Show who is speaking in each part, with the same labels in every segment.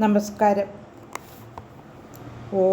Speaker 1: നമസ്കാരം ഓ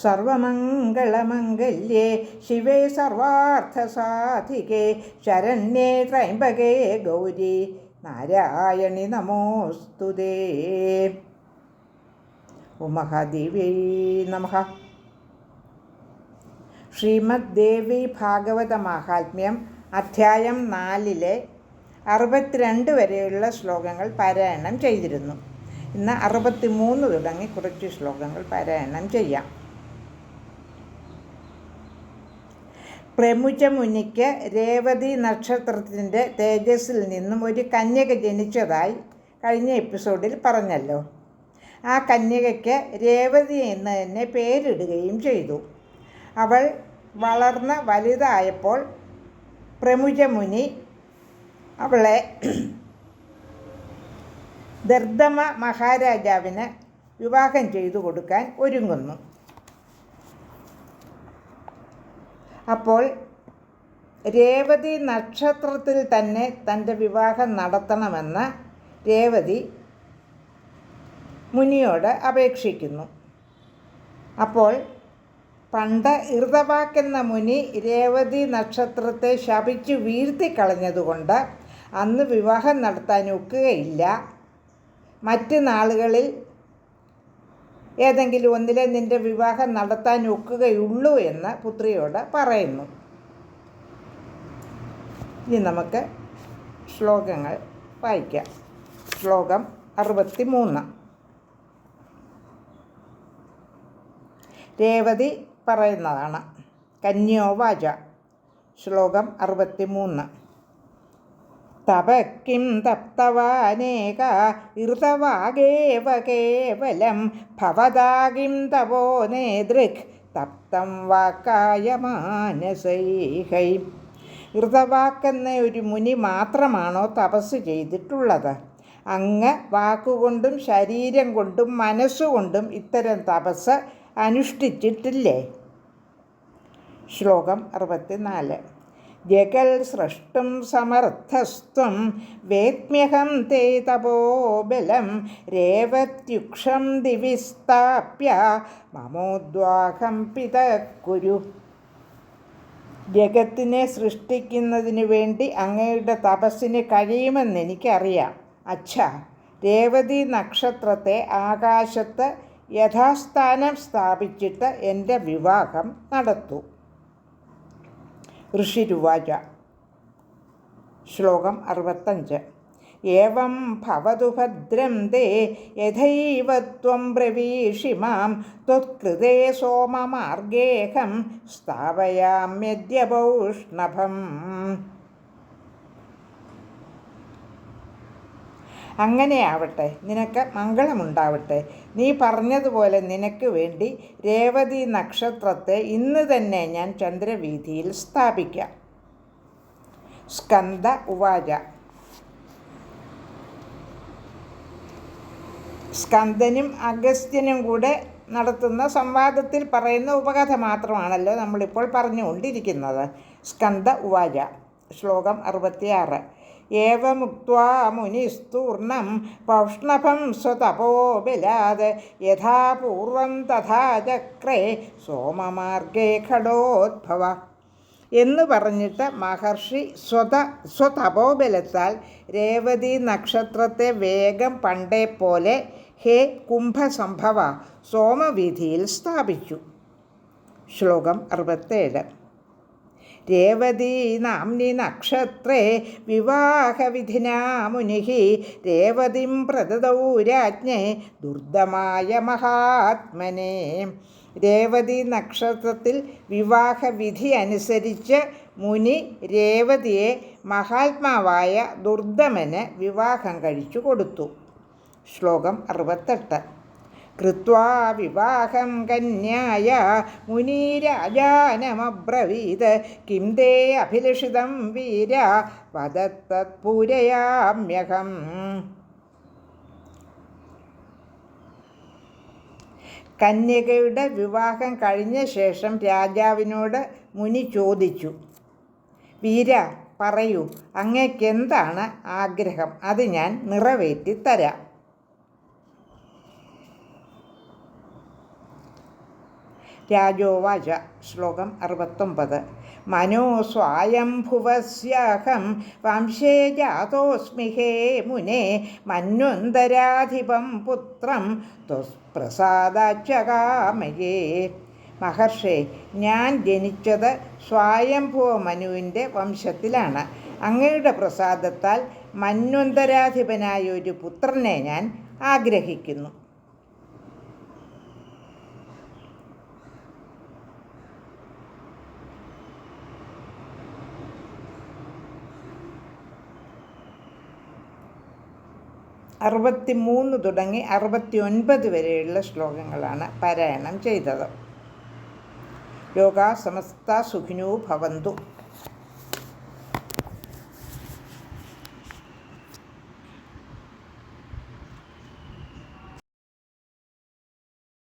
Speaker 1: സർവമംഗളമംഗല്യേ ശിവേ സർവാർത്ഥസാധികേ ശരണ്യേ ത്രൈംബകേ ഗൗരി നാരായണി നമോസ്തുതേ ഉമഹദേവ്യൈ നമ. ശ്രീമദ് ദേവി ഭാഗവത മാഹാത്മ്യം അധ്യായം നാലിലെ അറുപത്തിരണ്ട് വരെയുള്ള ശ്ലോകങ്ങൾ പാരായണം ചെയ്തിരുന്നു. ഇന്ന് അറുപത്തി മൂന്ന് തുടങ്ങി കുറച്ച് ശ്ലോകങ്ങൾ പാരായണം ചെയ്യാം. പ്രമുജ മുനിക്ക് രേവതി നക്ഷത്രത്തിന്റെ തേജസ്സിൽ നിന്നും ഒരു കന്യക ജനിച്ചതായി കഴിഞ്ഞ എപ്പിസോഡിൽ പറഞ്ഞല്ലോ. ആ കന്യകയ്ക്ക് രേവതി എന്ന് തന്നെ പേരിടുകയും ചെയ്തു. അവൾ വളർന്ന് വലുതായപ്പോൾ പ്രമുചമുനി അവളെ ദർദമ മഹാരാജാവിന് വിവാഹം ചെയ്തു കൊടുക്കാൻ ഒരുങ്ങുന്നു. അപ്പോൾ രേവതി നക്ഷത്രത്തിൽ തന്നെ തന്റെ വിവാഹം നടത്തണമെന്ന് രേവതി മുനിയോട് അപേക്ഷിക്കുന്നു. അപ്പോൾ പണ്ട് ഇർതവാക്കെന്ന മുനി രേവതി നക്ഷത്രത്തെ ശപിച്ചു വീഴ്ത്തിക്കളഞ്ഞതുകൊണ്ട് അന്ന് വിവാഹം നടത്താൻ ഒക്കുകയില്ല. മറ്റ് നാളുകളിൽ ഏതെങ്കിലും ഒന്നിലെ നിന്റെ വിവാഹം നടത്താൻ ഒക്കുകയുള്ളൂ എന്ന് പുത്രിയോട് പറയുന്നു. ഇനി നമുക്ക് ശ്ലോകങ്ങൾ വായിക്കാം. ശ്ലോകം അറുപത്തി മൂന്ന് രേവതി പറയുന്നതാണ്. കന്യോവാച ശ്ലോകം അറുപത്തി മൂന്ന് തപക്കിം തപ്തവാനേക ഋതവാഗേവ കേവലം ഭവതാകിം തപോ നേതൃക് തപ്തം വാക്കായ മാനസൈഹൈ ഋതവാക്കെന്ന ഒരു മുനി മാത്രമാണോ തപസ് ചെയ്തിട്ടുള്ളത്? അങ്ങ് വാക്കുകൊണ്ടും ശരീരം കൊണ്ടും മനസ്സുകൊണ്ടും ഇത്തരം തപസ് അനുഷ്ഠിച്ചിട്ടില്ലേ? ശ്ലോകം അറുപത്തിനാല്. ജഗൽ സൃഷ്ടം സമർത്ഥസ്ത്വം വേത്മ്യഹം തേ തപോബലം രേവത്യുക്ഷം ദിവിസ്ഥാപ്യ മമോദ്വാഹം പിത കുരു ജഗത്തിനെ സൃഷ്ടിക്കുന്നതിന് വേണ്ടി അങ്ങയുടെ തപസ്സിന് കഴിയുമെന്ന് എനിക്കറിയാം. അച്ഛ രേവതി നക്ഷത്രത്തെ ആകാശത്ത് യഥാസ്ഥാനം സ്ഥാപിച്ചിട്ട് എന്റെ വിവാഹം നടത്തൂ. ഋഷിരുവാച ശ്ലോകം അറുപത്തഞ്ച്. ഏവം ഭവതു ഭദ്രം ദേ യഥൈവ ത്വം ബ്രവീഷി മാം. ത്വത്കൃതേ സോമമാർഗേഹം സ്ഥാപയാമ്യദ്യപൗഷ്ണഭം. അങ്ങനെയാവട്ടെ നിനക്ക് മംഗളമുണ്ടാവട്ടെ. നീ പറഞ്ഞതുപോലെ നിനക്ക് വേണ്ടി രേവതി നക്ഷത്രത്തെ ഇന്ന് തന്നെ ഞാൻ ചന്ദ്രവീതിയിൽ സ്ഥാപിക്കാം. സ്കന്ദ ഉവാച. സ്കന്ദനും അഗസ്ത്യനും കൂടെ നടത്തുന്ന സംവാദത്തിൽ പറയുന്ന ഉപകഥ മാത്രമാണല്ലോ നമ്മളിപ്പോൾ പറഞ്ഞുകൊണ്ടിരിക്കുന്നത്. സ്കന്ദ ഉവാച ശ്ലോകം അറുപത്തിയാറ്. ഏവമുക്വാ മുനിസ്തൂർണം പൗഷ്ണഭം സ്വതപോ ബലാത് യഥാപൂർവം തഥാ ചക്രേ സോമമാർഗേ ഘടോദ്ഭവ. എന്ന് പറഞ്ഞിട്ട് മഹർഷി സ്വത സ്വതപോബലത്താൽ രേവതി നക്ഷത്രത്തെ വേഗം പണ്ടേ പോലെ ഹേ കുംഭസംഭവ സോമവീതിയിൽ സ്ഥാപിച്ചു. ശ്ലോകം അറുപത്തേഴ്. രേവതീ നാംനി നക്ഷത്രേ വിവാഹവിധിനാ മുനി രേവതിം പ്രദദൗ രാജ്ഞേ ദുർദമായ മഹാത്മനെ. രേവതി നക്ഷത്രത്തിൽ വിവാഹവിധി അനുസരിച്ച് മുനി രേവതിയെ മഹാത്മാവായ ദുർദമന് വിവാഹം കഴിച്ചു കൊടുത്തു. ശ്ലോകം അറുപത്തെട്ട്. കൃത്വാ വിവാഹം കന്യായ മുനിരാജാനമബ്രവീത്. കിം തേ അഭിലഷിതം വീര വദത്തത്പൂരയാമ്യഹം. കന്യകയുടെ വിവാഹം കഴിഞ്ഞ ശേഷം രാജാവിനോട് മുനി ചോദിച്ചു വീര പറയൂ അങ്ങേക്കെന്താണ് ആഗ്രഹം? അത് ഞാൻ നിറവേറ്റി തരാം രാജോവാച ശ്ലോകം അറുപത്തൊമ്പത്. മനോ സ്വായംഭുവസ്യാഹം വംശേ ജാതോസ്മി ഹേ മുനെ മന്വന്തരാധിപം പുത്രം പ്രസാദാച്ചകാമയേ മഹർഷേ ഞാൻ ജനിച്ചത് സ്വായംഭുവ മനുവിന്റെ വംശത്തിലാണ്. അങ്ങയുടെ പ്രസാദത്താൽ മന്വന്തരാധിപനായ ഒരു പുത്രനെ ഞാൻ ആഗ്രഹിക്കുന്നു. അറുപത്തി മൂന്ന് തുടങ്ങി അറുപത്തി ഒൻപത് വരെയുള്ള ശ്ലോകങ്ങളാണ് പാരായണം ചെയ്തത്. ലോകാ സമസ്ത സുഖിനോ ഭവന്തു.